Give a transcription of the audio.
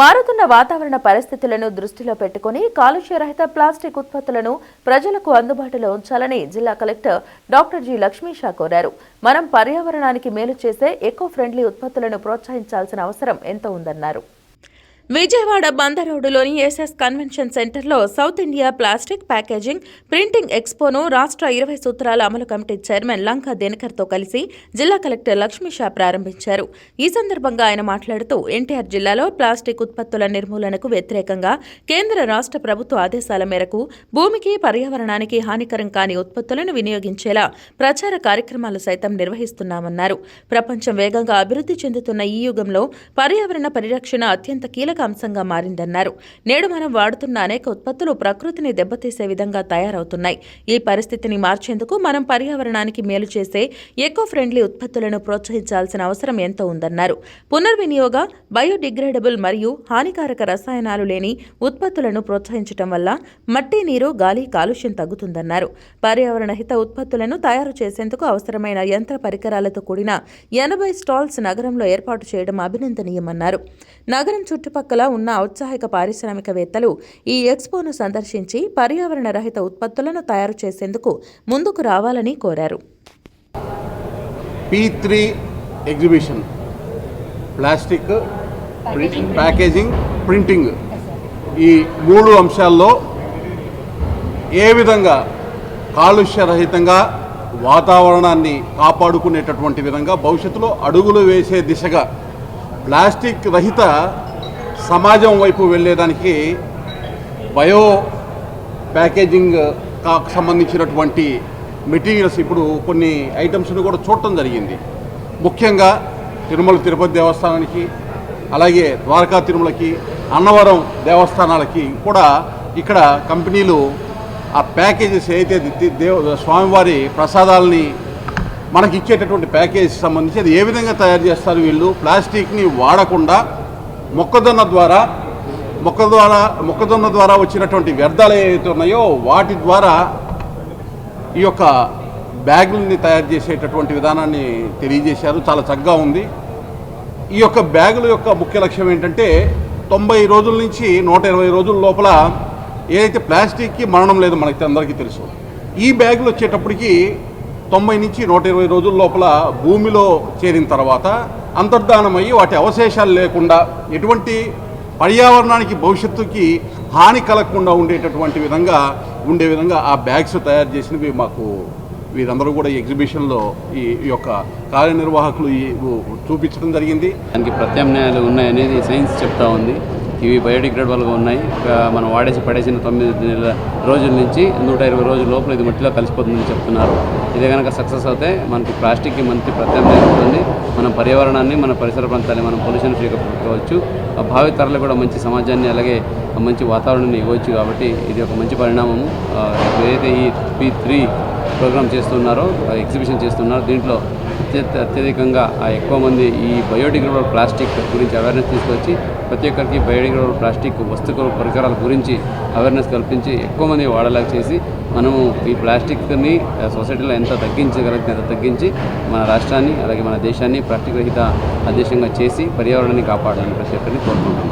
మారుతున్న వాతావరణ పరిస్థితులను దృష్టిలో పెట్టుకుని కాలుష్యరహిత ప్లాస్టిక్ ఉత్పత్తులను ప్రజలకు అందుబాటులో ఉంచాలని జిల్లా కలెక్టర్ డాక్టర్ జి లక్ష్మీషా కోరారు. మనం పర్యావరణానికి మేలు చేసే ఎకో ఫ్రెండ్లీ ఉత్పత్తులను ప్రోత్సహించాల్సిన అవసరం ఎంతో ఉందన్నారు. విజయవాడ బందరోడ్డులోని ఎస్ఎస్ కన్వెన్షన్ సెంటర్లో South India plastic packaging printing ఎక్స్పోను రాష్ట్ర ఇరవై సూత్రాల అమలు కమిటీ చైర్మన్ లంకా దినకర్తో కలిసి జిల్లా కలెక్టర్ లక్ష్మీ షా ప్రారంభించారు. ఈ సందర్భంగా ఆయన మాట్లాడుతూ ఎన్టీఆర్ జిల్లాలో ప్లాస్టిక్ ఉత్పత్తుల నిర్మూలనకు వ్యతిరేకంగా కేంద్ర రాష్ట్ర ప్రభుత్వ ఆదేశాల మేరకు భూమికి పర్యావరణానికి హానికరం కాని ఉత్పత్తులను వినియోగించేలా ప్రచార కార్యక్రమాలు సైతం నిర్వహిస్తున్నామన్నారు. ప్రపంచం వేగంగా అభివృద్ధి చెందుతున్న ఈ యుగంలో పర్యావరణ పరిరక్షణ అత్యంత కీలక అంశంగా మారిందన్నారు. నేడు మనం వాడుతున్న అనేక ఉత్పత్తులు ప్రకృతిని దెబ్బతీసే విధంగా తయారవుతున్నాయి. ఈ పరిస్థితిని మార్చేందుకు మనం పర్యావరణానికి మేలు చేసే ఎకో ఫ్రెండ్లీ ఉత్పత్తులను ప్రోత్సహించాల్సిన అవసరం ఎంతో ఉందన్నారు. పునర్వినియోగ బయోడిగ్రేడబుల్ మరియు హానికారక రసాయనాలు లేని ఉత్పత్తులను ప్రోత్సహించడం వల్ల మట్టి నీరు గాలి కాలుష్యం తగ్గుతుందన్నారు. పర్యావరణ హిత ఉత్పత్తులను తయారు చేసేందుకు అవసరమైన యంత్ర పరికరాలతో కూడిన ఎనభై స్టాల్స్ నగరంలో ఏర్పాటు చేయడం అభినందనీయమన్నారు. నగరం చుట్టుపక్కల ఉన్న ఔత్సాహిక పారిశ్రామికవేత్తలు ఈ ఎక్స్పోను సందర్శించి పర్యావరణ రహిత ఉత్పత్తులను తయారు చేసేందుకు ముందుకు రావాలని కోరారు. P three exhibition plastic packaging printing ఈ మూడు అంశాల్లో ఏ విధంగా కాలుష్యరహితంగా వాతావరణాన్ని కాపాడుకునేటటువంటి విధంగా భవిష్యత్తులో అడుగులు వేసే దిశగా ప్లాస్టిక్ రహిత సమాజం వైపు వెళ్ళేదానికి బయో ప్యాకేజింగ్ సంబంధించినటువంటి మెటీరియల్స్ ఇప్పుడు కొన్ని ఐటమ్స్ని కూడా చూడటం జరిగింది. ముఖ్యంగా తిరుమల తిరుపతి దేవస్థానానికి అలాగే ద్వారకా తిరుమలకి అన్నవరం దేవస్థానాలకి కూడా ఇక్కడ కంపెనీలు ఆ ప్యాకేజెస్ ఏదైతే దేవ స్వామివారి ప్రసాదాలని మనకి ఇచ్చేటటువంటి ప్యాకేజ్ సంబంధించి అది ఏ విధంగా తయారు చేస్తారు వీళ్ళు? ప్లాస్టిక్ని వాడకుండా మొక్కజొన్న ద్వారా మొక్క ద్వారా మొక్కజొన్న ద్వారా వచ్చినటువంటి వ్యర్థాలు ఏవైతే ఉన్నాయో వాటి ద్వారా ఈ యొక్క బ్యాగులని తయారు చేసేటటువంటి విధానాన్ని తెలియజేశారు. చాలా చక్కగా ఉంది. ఈ యొక్క బ్యాగుల యొక్క ముఖ్య లక్ష్యం ఏంటంటే తొంభై రోజుల నుంచి నూట ఇరవై రోజుల లోపల ఏదైతే ప్లాస్టిక్కి మరణం లేదు మనకి అందరికీ తెలుసు. ఈ బ్యాగులు వచ్చేటప్పటికి తొంభై నుంచి నూట ఇరవై రోజుల లోపల భూమిలో చేరిన తర్వాత అంతర్ధానమయ్యి వాటి అవశేషాలు లేకుండా ఎటువంటి పర్యావరణానికి భవిష్యత్తుకి హాని కలగకుండా ఉండేటటువంటి విధంగా ఉండే విధంగా ఆ బ్యాగ్స్ తయారు చేసినవి మాకు వీరందరూ కూడా ఈ ఎగ్జిబిషన్లో ఈ యొక్క కార్యనిర్వాహకులు ఈ చూపించడం జరిగింది. దానికి ప్రత్యామ్నాయాలు ఉన్నాయనేది సైన్స్ చెప్తా ఉంది. ఇవి బయోడిగ్రేడబుల్గా ఉన్నాయి. మనం వాడేసి పడేసిన తొమ్మిది నెలల రోజుల నుంచి నూట ఇరవై రోజుల లోపల ఇది మట్టిలో కలిసిపోతుందని చెప్తున్నారు. ఇదే కనుక సక్సెస్ అవుతే మనకి ప్లాస్టిక్కి మంచి ప్రత్యామ్నాయం ఉంటుంది మన పర్యావరణాన్ని మన పరిసర ప్రాంతాన్ని మనం పొల్యూషన్ ఫ్రీగా పెట్టుకోవచ్చు. ఆ కూడా మంచి సమాజాన్ని అలాగే మంచి వాతావరణాన్ని ఇవ్వచ్చు కాబట్టి ఇది ఒక మంచి పరిణామము ఏదైతే ఈ పీ త్రీ ప్రోగ్రామ్ చేస్తున్నారో ఎగ్జిబిషన్ చేస్తున్నారో దీంట్లో అత్యంత అత్యధికంగా ఎక్కువ మంది ఈ బయోడిగ్రేడబుల్ ప్లాస్టిక్ గురించి అవేర్నెస్ తీసుకొచ్చి ప్రతి ఒక్కరికి బయోడిగ్రేడబుల్ ప్లాస్టిక్ వస్తువుల పరికరాల గురించి అవేర్నెస్ కల్పించి ఎక్కువ మంది వాడేలాగా చేసి మనము ఈ ప్లాస్టిక్ని సొసైటీలో ఎంత తగ్గించగలిగితే అంత తగ్గించి మన రాష్ట్రాన్ని అలాగే మన దేశాన్ని ప్లాస్టిక్ రహిత ఆ దేశంగా చేసి పర్యావరణాన్ని కాపాడాలని ప్రతి ఒక్కరిని కోరుకుంటున్నాను